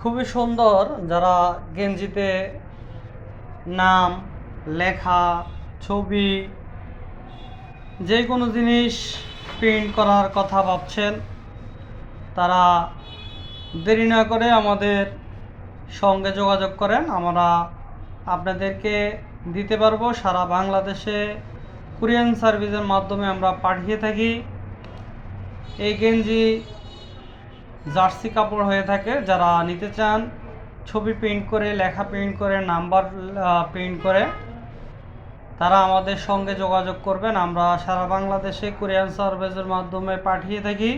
খুবই সুন্দর যারা গেঞ্জিতে নাম, লেখা, ছবি যে কোনো জিনিস প্রিন্ট করার কথা ভাবছেন, তারা দেরি না করে আমাদের সঙ্গে যোগাযোগ করেন। আমরা আপনাদেরকে দিতে পারব সারা বাংলাদেশে কুরিয়ান সার্ভিসের মাধ্যমে আমরা পাঠিয়ে থাকি। এই গেঞ্জি জার্সি কাপড় হয়ে থাকে। যারা নিতে চান, ছবি প্রিন্ট করে, লেখা প্রিন্ট করে নাম্বার প্রিন্ট করে, তারা আমাদের সঙ্গে যোগাযোগ করবেন। আমরা সারা বাংলাদেশে কুরিয়ান সার্ভিসের মাধ্যমে পাঠিয়ে থাকি।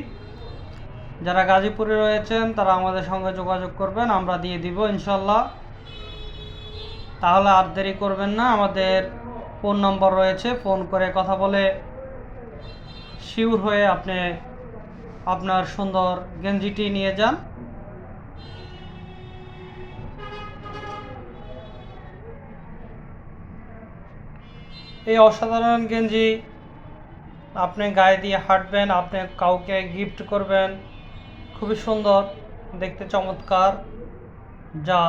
যারা গাজীপুরে রয়েছেন, তারা আমাদের সঙ্গে যোগাযোগ করবেন। আমরা দিয়ে দিব, ইনশাল্লাহ। তাহলে আর দেরি করবেন না। আমাদের ফোন নম্বর রয়েছে। ফোন করে কথা বলে শিওর হয়ে আপনি আপনার সুন্দর গেঞ্জিটি নিয়ে যান। এই অসাধারণ গেঞ্জি আপনি গায়ে দিয়ে হাঁটবেন, আপনি কাউকে গিফট করবেন। খুবই সুন্দর, দেখতে চমৎকার, যা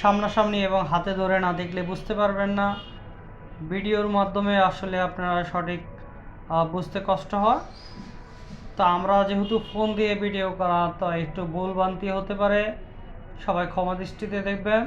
সামনাসামনি এবং হাতে ধরে না দেখলে বুঝতে পারবেন না। ভিডিওর মাধ্যমে আসলে আপনারা সঠিক বুঝতে কষ্ট হয়। তো আমরা যেহেতু ফোন দিয়ে ভিডিও করা তাই একটু ভুল ভ্রান্তি হতে পারে। সবাই ক্ষমা দৃষ্টিতে দেখবেন।